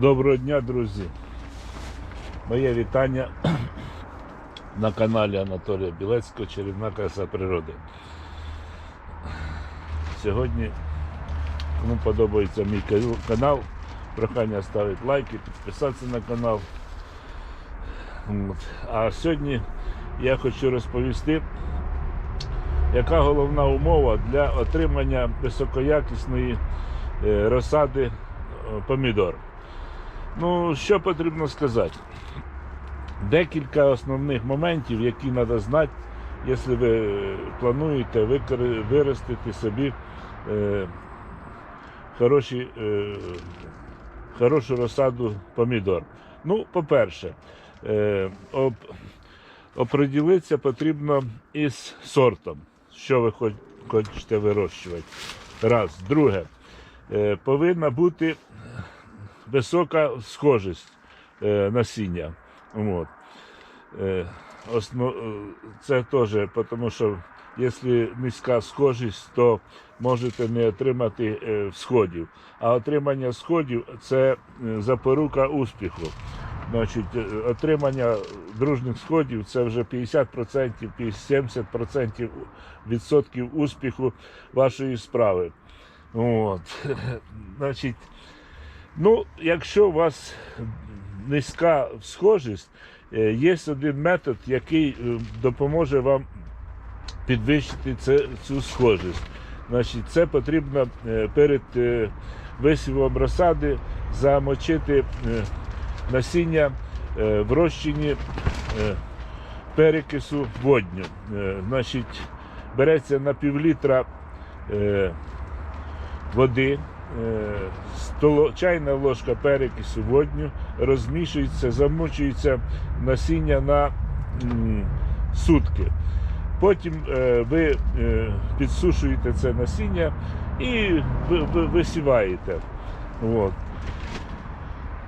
Доброго дня, друзі. Моє вітання на каналі Анатолія Білецького Чарівна краса природи. Сьогодні, кому подобається мій канал, прохання ставити лайки, підписатися на канал. А сьогодні я хочу розповісти, яка головна умова для отримання високоякісної е, розсади е, помідор. Ну, що потрібно сказати? Декілька основних моментів, які треба знати, якщо ви плануєте виростити собі е, хороші, е, хорошу розсаду помідор. Ну, по-перше, е, об, оприділитися потрібно із сортом, що ви хоч- хочете вирощувати. Раз. Друге, е, повинна бути висока схожість е, насіння. От. Е, е, це теж, тому що якщо низька схожість, то можете не отримати всходів. А отримання сходів це запорука успіху. Значить, отримання дружних сходів це вже 50%, 70% відсотків успіху вашої справи. От. Значить, Ну, якщо у вас низька схожість, е, є один метод, який е, допоможе вам підвищити цю схожість. Значить, це потрібно е, перед висівом розсади замочити насіння в розчині перекису водню. Значить, береться на півлітра е, води, чайна ложка перекису водню, розмішується, замочується насіння на сутки. Потім е, ви е, підсушуєте це насіння і ви, ви, висіваєте. От.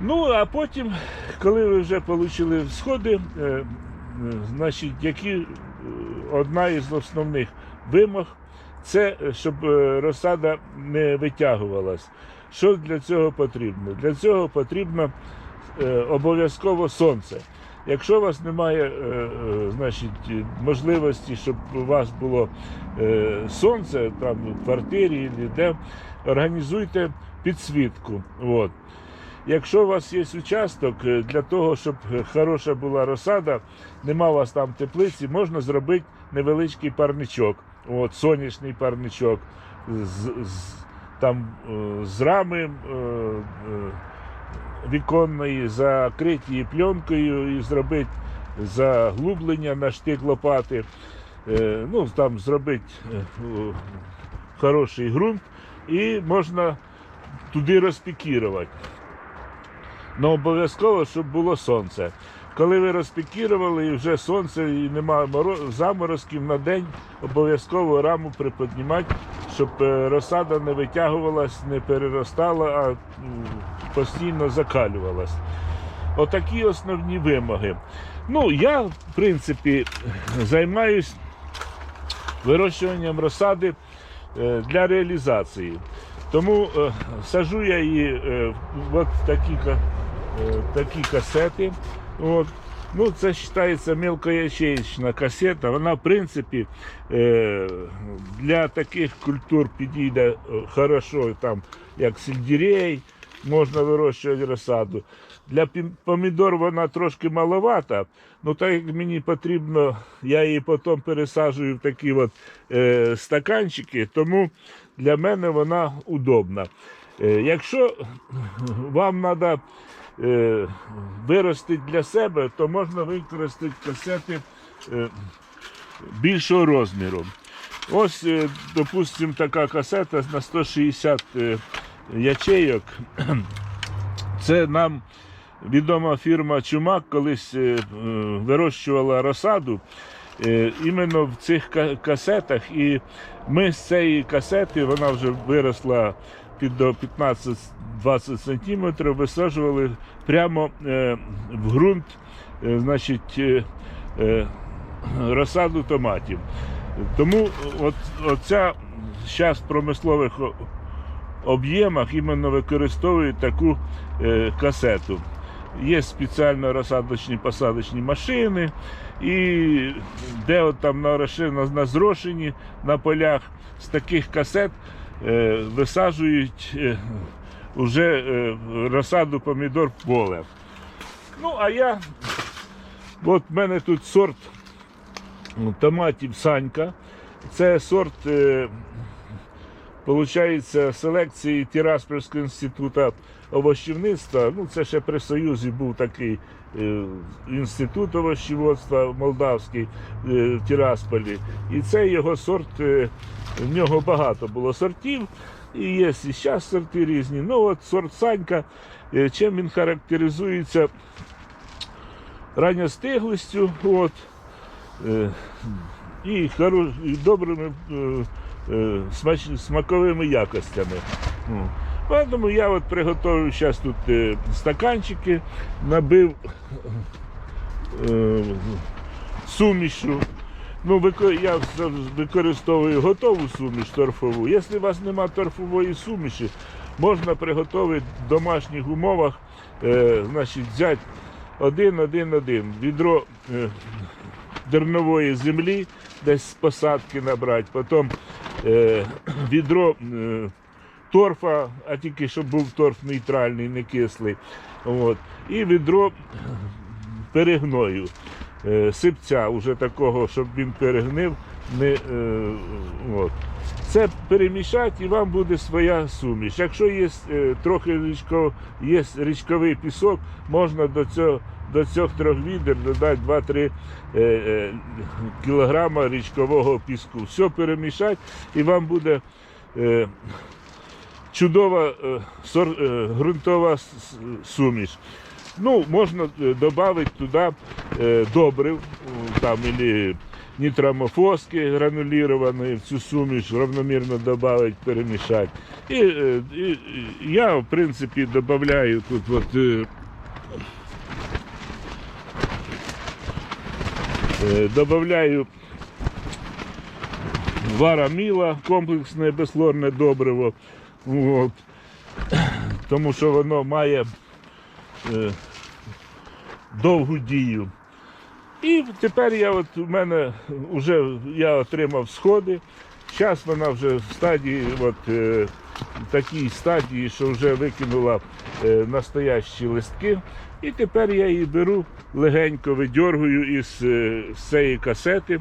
Ну, а потім, коли ви вже отримали сходи, е, е, значить, які е, одна із основних вимог це е, щоб е, розсада не витягувалась. Що для цього потрібно? Для цього потрібно е, обов'язково сонце. Якщо у вас немає значить, можливості, щоб у вас було сонце там в квартирі, де, організуйте підсвітку. От. Якщо у вас є участок, для того, щоб хороша була розсада, нема у вас там теплиці, можна зробити невеличкий парничок. От, сонячний парничок з, з, там, е, з рами е, е, віконної, закриті пленкою і зробити заглублення на штик лопати. Ну, там зробити хороший ґрунт і можна туди розпікірувати. Ну, обов'язково, щоб було сонце. Коли ви розпікірували і вже сонце і немає моро- заморозків на день, обов'язково раму приподнімати, щоб е, розсада не витягувалась, не переростала, а постійно закалювалась. Отакі основні вимоги. Ну, я, в принципі, займаюсь вирощуванням розсади е, для реалізації. Тому е, сажу я її в такі, такі касети. От. Ну, це вважається мелкоячеїчна касета. Вона, в принципі, е, для таких культур підійде е, хорошо, там, як сельдерей, можна вирощувати розсаду. Для помідор вона трошки маловата, ну так як мені потрібно, я її потім пересаджую в такі от, е, стаканчики, тому для мене вона удобна. Е, якщо вам треба виростити для себе, то можна використати касети е, більшого розміру. Ось, е, допустимо, така касета на 160 е, ячейок. Це нам відома фірма Чумак колись вирощувала розсаду іменно в цих касетах. І ми з цієї касети, вона вже виросла під до 15-20 сантиметрів, висаджували прямо е, в ґрунт, е, значить, е, е, розсаду томатів. Тому от, оця зараз в промислових об'ємах іменно використовують таку е, касету. Є спеціально розсадочні посадочні машини, і де от там на, на зрошенні на полях з таких касет е, висаджують е, уже е, розсаду помідор поле. Ну, а я, от в мене тут сорт ну, томатів Санька. Це сорт, е, получається, селекції Тираспольського інституту овощівництва. Ну, це ще при Союзі був такий е, інститут овощіводства молдавський е, в Тирасполі. І це його сорт, е, в нього багато було сортів. І є і зараз сорти різні. Ну от сорт Санька, чим він характеризується ранньостиглістю, от, і, хоро, і добрими е, е, смач, смаковими якостями. Ну, Тому я от приготую зараз тут е, стаканчики, набив е, сумішу. Ну, я використовую готову суміш торфову. Якщо у вас немає торфової суміші, можна приготувати в домашніх умовах, е, значить, взяти один-один-один відро е, дернової землі, десь з посадки набрати, потім е, відро е, торфа, а тільки щоб був торф нейтральний, не кислий. От, і відро перегною. Е, сипця уже такого, щоб він перегнив. Не, е, от. Це перемішати і вам буде своя суміш. Якщо є е, трохи річко, є річковий пісок, можна до цього до цих трьох відер додати 2-3 е, е, кілограма річкового піску. Все перемішати і вам буде е, чудова с- суміш. Ну, можна додати туди добрив, там, или нітрамофоски грануліровані, в цю суміш равномірно додати, перемішати. І, і я, в принципі, додаю тут от, е, е, добавляю вараміла, комплексне безхлорне добриво. От. Тому що воно має е, довгу дію. І тепер я от у мене вже я отримав сходи. Зараз вона вже в стадії, от, е, такій стадії, що вже викинула е, настоящі листки. І тепер я її беру, легенько видьоргую із, е, цієї касети.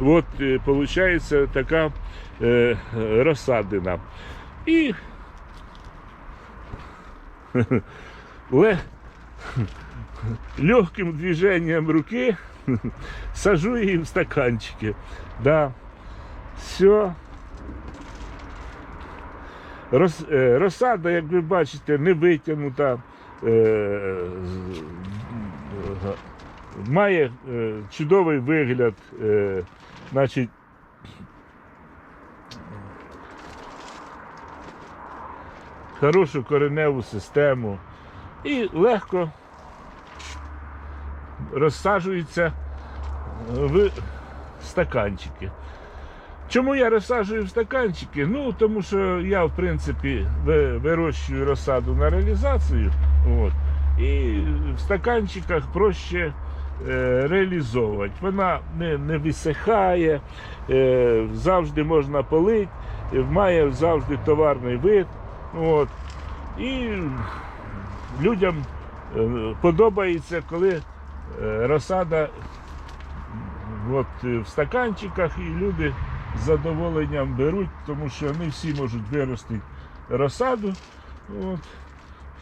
От, е, виходить така е, розсадина. І ле, легким движением руки сажу її в стаканчики. Да. Все. Роз, е, розсада, як ви бачите, не витягнута. Е, має е, чудовий вигляд. Е, значить, хорошу кореневу систему і легко розсаджується в стаканчики. Чому я розсаджую в стаканчики? Ну, тому що я, в принципі, вирощую розсаду на реалізацію. От, і в стаканчиках проще е, реалізовувати. Вона не, не висихає, е, завжди можна полити, має завжди товарний вид. От. І людям е, подобається, коли е, розсада от, в стаканчиках, і люди з задоволенням беруть, тому що не всі можуть виростити розсаду. От.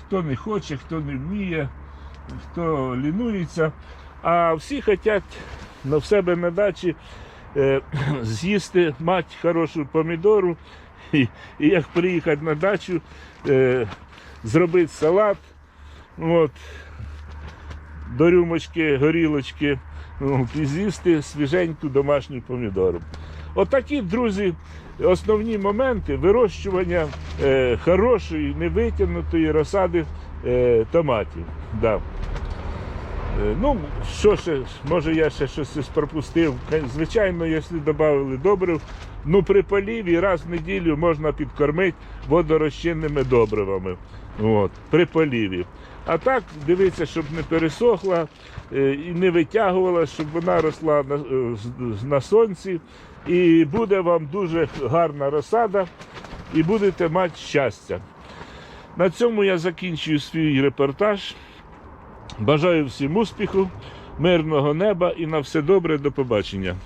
Хто не хоче, хто не вміє, хто лінується. А всі хочуть на себе на дачі е, з'їсти мать хорошу помідору, і, і як приїхати на дачу, е, зробити салат, от, до рюмочки, горілочки, от, і з'їсти свіженьку домашню помідору. Отакі, друзі, основні моменти вирощування е, хорошої, невитягнутої розсади е, томатів. Да. Е, Ну, що ще, може я ще щось пропустив. Звичайно, якщо додали добрив, Ну, при поліві раз в неділю можна підкормити водорозчинними добривами. От, при поліві. А так дивіться, щоб не пересохла е, і не витягувала, щоб вона росла на, е, на сонці. І буде вам дуже гарна розсада, і будете мати щастя. На цьому я закінчую свій репортаж. Бажаю всім успіху, мирного неба і на все добре. До побачення.